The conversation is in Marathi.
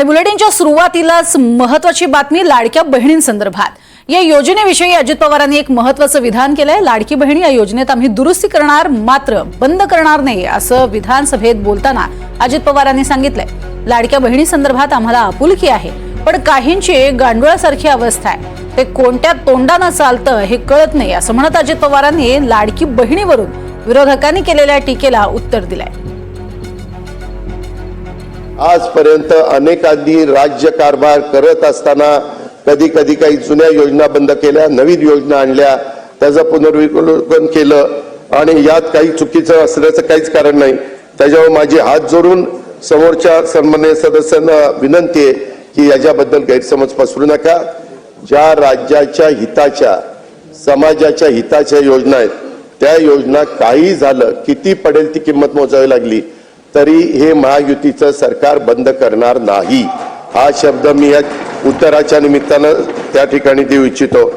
आणि बुलेटिनच्या सुरुवातीलाच महत्वाची बातमी लाडक्या बहिणींसंदर्भात. या योजनेविषयी अजित पवारांनी एक महत्वाचं विधान केलंय. लाडकी बहीण या योजनेत आम्ही दुरुस्ती करणार मात्र बंद करणार नाही असं विधानसभेत बोलताना अजित पवारांनी सांगितलंय. लाडक्या बहिणीसंदर्भात आम्हाला आपुलकी आहे पण काहींची गांडुळासारखी अवस्था आहे. ते कोणत्या तोंडानं चालतं हे कळत नाही असं म्हणत अजित पवारांनी लाडकी बहिणीवरून विरोधकांनी केलेल्या टीकेला उत्तर दिलंय. आजपर्यंत अनेकांनी राज्य कारभार करत असताना कधी कधी काही जुन्या योजना बंद केल्या नवीन योजना आणल्या त्याचं पुनर्विलोकन केलं आणि यात काही चुकीचं असण्याचं काहीच कारण नाही. त्याच्यावर माझी हात जोडून समोरच्या सन्मान्य सदस्यांना विनंती आहे की याच्याबद्दल गैरसमज पसरू नका. ज्या राज्याच्या हिताच्या समाजाच्या हिताच्या योजना आहेत त्या योजना काही झालं किती पडेल ती किंमत मोजावी लागली तरी हे महायुतीचं सरकार बंद करणार नाही. हा शब्द मी या उत्तराच्या निमित्तानं त्या ठिकाणी देऊ इच्छितो.